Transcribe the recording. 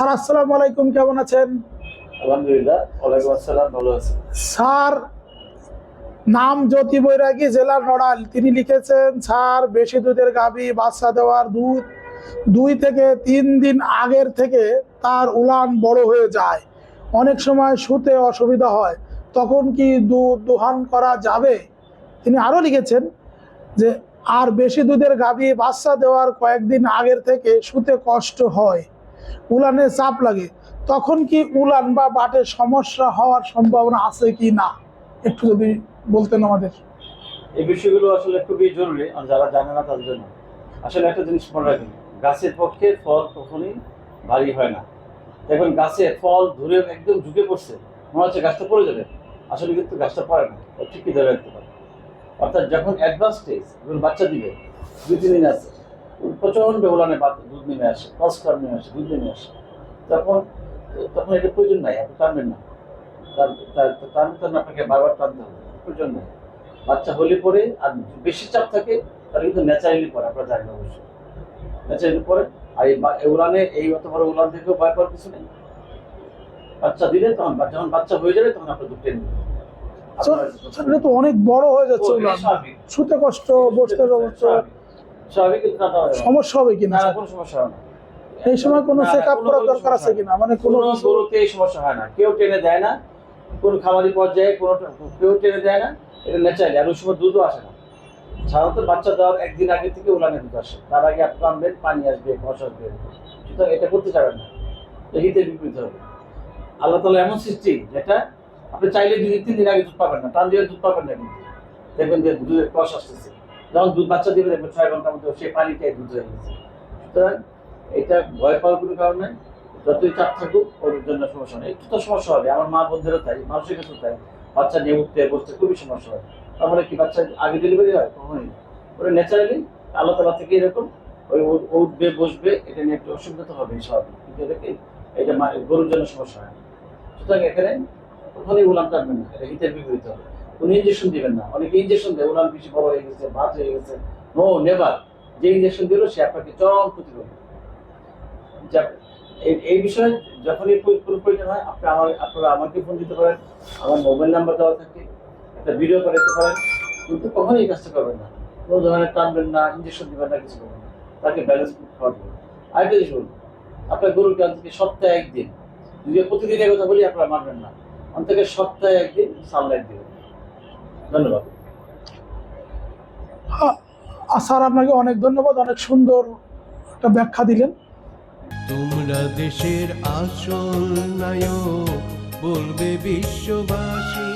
Sir আসসালামু আলাইকুম কেমন আছেন? আলহামদুলিল্লাহ ওয়ালাইকুম আসসালাম ভালো আছি। স্যার নাম জ্যোতি বৈরাগী জেলা নড়াইল তিনি লিখেছেন স্যার বেশি দুধের গাভী বাচ্চা দেওয়ার দুধ দুই থেকে তিন দিন আগের থেকে তার উলান বড় হয়ে যায়। অনেক সময় শুতে অসুবিধা হয়। তখন কি দুধ দোহান করা যাবে? তিনি আরও লিখেছেন যে আর বেশি দুধের গাভী বাচ্চা দেওয়ার কয়েকদিন আগের থেকে শুতে কষ্ট হয়। উলানে চাপ লাগে। তখন কি উলান বা বাটের সমস্যা হওয়ার সম্ভাবনা আছে কি না? একটু যদি বলতেন আমাদের। এই বিষয়গুলো আসলে খুবই জরুরি যারা জানে না তাদের জন্য। আসলে একটা জিনিস মনে রাখবেন, গাছের পক্ষে ফল কখনই ভারী হয় না। দেখবেন গাছে ফল ধরে একদম ঝুঁকে পড়ছে, মনে হচ্ছে গাছটা পড়ে যাবে। আসলে কিন্তু গাছটা পড়ে না ঠিকই ধরে রাখতে পারে। অর্থাৎ যখন অ্যাডভান্স স্টেজ যখন বাচ্চা দিবে, দুই তিন দিন আছে প্রচণ্ড ওলানে বাচ্চা দুধ নেমে আসে কস্টার নেমে আসে দুধ নেমে আসে। তখন তখন এটা প্রয়োজন নাই আপনি টানবেন না। তার টানতে টানতে আপনাকে বারবার টানতে হবে প্রয়োজন নেই। বাচ্চা হলে পরে আর বেশি চাপ থাকে তাহলে কিন্তু ন্যাচারালি পরে আপনারা জানেন অবশ্যই। ন্যাচারালি পরে আর এই উলানে এই অত বড় উলান থেকেও ভয় পাওয়ার কিছু নেই। বাচ্চা দিলে তখন যখন বাচ্চা হয়ে যাবে তখন আপনার দুধ টেনে তো অনেক বড় হয়ে যাচ্ছে। শুতে কষ্ট বসতে কষ্ট সমস্যা হবে কিনা? কোনো সমস্যা হবে না। এই সময় কোনো চেক আপ করার দরকার আছে কিনা? মানে কোনো গরুতে এই সমস্যা হয় না। কেউ টেনে দেয় না কোনো খামারি পর্যায়ে কোনো কেউ টেনে দেয় না এটা ন্যাচারালি আর ওই সময় দুধও আসে না। সাধারণত বাচ্চা দেওয়ার একদিন আগে থেকে উলানে দুধ আসে। তার আগে আপনি আনবেন পানি আসবে ঘষ আসবে। সুতরাং এটা করতে চাবেন না। হিতে বিপরীত হবে। আল্লাহ তালা এমন সৃষ্টি যেটা আপনি চাইলে দুই তিন দিন আগে দুধ পাবেন না। টান দিয়ে দুধ পাবেন না কিন্তু। দেখবেন যে দুধের কষ আসতেছে। যখন দুধ বাচ্চা দিবে দেখবেন ছয় ঘণ্টার মধ্যে সেই পানিটাই দুধ হয়ে গেছে সুতরাং এটা ভয় পাওয়ার কোনো কারণ যতই চাপ থাকুক, ওর জন্য সমস্যা নেই। একটু তো সমস্যা হবে। আমার মা বোনদেরও তাই, মানুষের কাছেও তাই। বাচ্চা নিয়ে উঠতে, বসতে খুবই সমস্যা হয়। তাহলে কি, বাচ্চা আগে ডেলিভারি হয়? কখনোই। ওরা ন্যাচারালি আল্লাহ তালা থেকে এরকম ওই উঠবে, বসবে, এটা নিয়ে একটু অসুবিধা তো হবে স্বাভাবিক কিন্তু এটাকে, এটা গরুর জন্য সমস্যা হয় সুতরাং এখানে কখনোই উলান টানবেন না। এটা হিতের বিপরীত হবে। কোনো ইঞ্জেকশন দিবেন না। অনেকে ইঞ্জেকশন দেয় ওনার বেশি বড় হয়ে গেছে ভাত হয়ে গেছে। নো নেভার যে ইঞ্জেকশন দিল, সে আপনাকে চরম ক্ষতি করবে। এই- বিষয়ে যখনই প্রয়োজন হয়, আপনি আমার, আপনারা আমাকে ফোন দিতে পারেন, আমার মোবাইল নাম্বার দেওয়া থাকে, একটা ভিডিও করে দিতে পারেন, কিন্তু কখনোই এই কাজটা করবেন না। কোনো ধরনের টানবেন না ইঞ্জেকশন দিবেন না, কিছু করবেন না। তাকে ব্যালেন্স খাওয়া দেবেন আরেকটা জিনিস বলুন, আপনার গরুকে অন্তত সপ্তাহে একদিন যদি প্রতিদিনের কথা বলি, আপনারা মানবেন না। অন্তত সপ্তাহে একদিন সানলাইট দিবেন ধন্যবাদ। স্যার আপনাকে অনেক ধন্যবাদ অনেক সুন্দর একটা ব্যাখ্যা দিলেন। তোমরা দেশের আসল নায়ক বলবে বিশ্ববাসী।